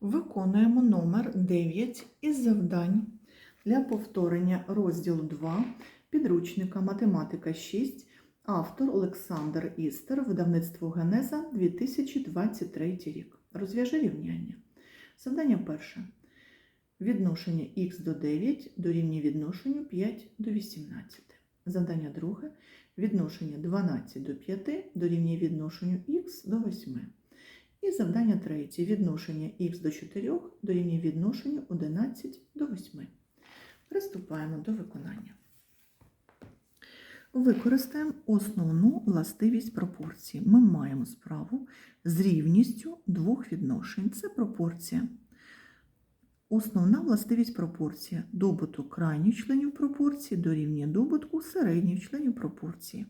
Виконуємо номер 9 із завдань для повторення розділу 2 підручника Математика 6, автор Олександр Істер, видавництво Генеза 2023 рік. Розв'яжи рівняння. Завдання перше. Відношення х до 9 дорівнює відношенню 5 до 18. Завдання друге. Відношення 12 до 5 дорівнює відношенню х до 8. І завдання третє. Відношення х до 4 дорівнює відношенню 11 до 8. Приступаємо до виконання. Використаємо основну властивість пропорції. Ми маємо справу з рівністю двох відношень. Це пропорція. Основна властивість пропорція. Добуток крайніх членів пропорції дорівнює добутку середніх членів пропорції.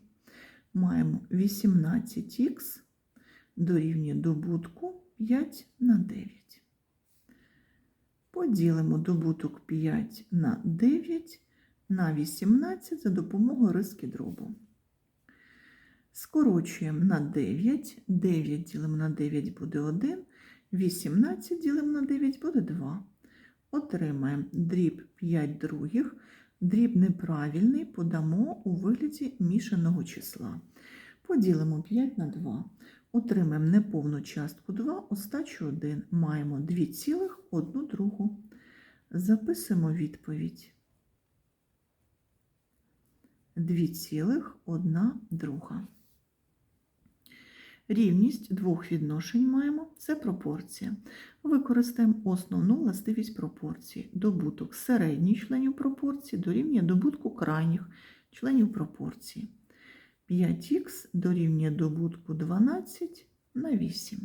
Маємо 18х дорівнює добутку 5 на 9. Поділимо добуток 5 на 9 на 18 за допомогою риски дробу. Скорочуємо на 9, 9 ділимо на 9 буде 1, 18 ділимо на 9 буде 2. Отримаємо дріб 5 других, дріб неправильний подамо у вигляді мішаного числа. Поділимо 5 на 2. Отримаємо неповну частку 2, остачу 1. Маємо 2,1 другу. Записуємо відповідь. 2,1 друга. Рівність двох відношень маємо це пропорція. Використаємо основну властивість пропорції. Добуток середніх членів пропорції дорівнює добутку крайніх членів пропорції. 5х дорівнює добутку 12 на 8.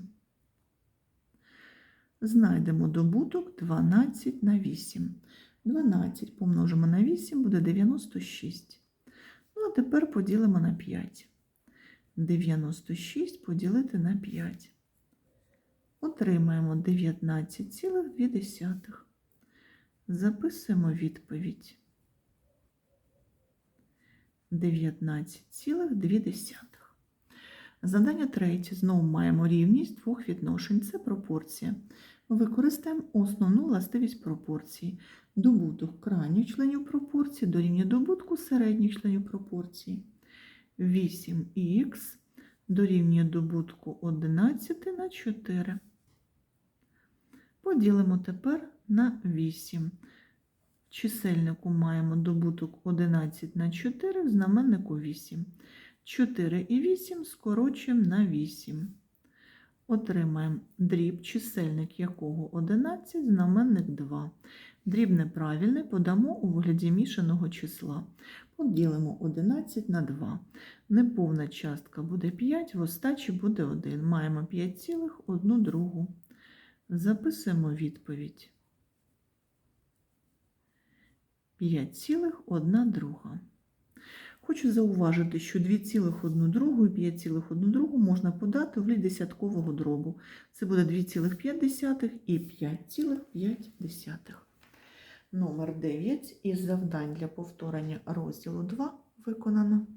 Знайдемо добуток 12 на 8. 12 помножимо на 8 буде 96. Ну, а тепер поділимо на 5. 96 поділити на 5. Отримаємо 19,2. Записуємо відповідь. 19,2. Задання третє. Знову маємо рівність двох відношень. Це пропорція. Використаємо основну властивість пропорції. Добуток крайніх членів пропорції дорівнює добутку середніх членів пропорції. 8х дорівнює добутку 11 на 4. Поділимо тепер на 8. Чисельнику маємо добуток 11 на 4, в знаменнику 8. 4 і 8 скорочуємо на 8. Отримаємо дріб, чисельник якого 11, знаменник 2. Дріб неправильний подамо у вигляді мішаного числа. Поділимо 11 на 2. Неповна частка буде 5, в остачі буде 1. Маємо 5,1 другу. Записуємо відповідь. 5,1 друга. Хочу зауважити, що 2,1 другу і 5,1 другу можна подати в лід десяткового дробу. Це буде 2,5 і 5,5. Номер 9 із завдань для повторення розділу 2 виконано.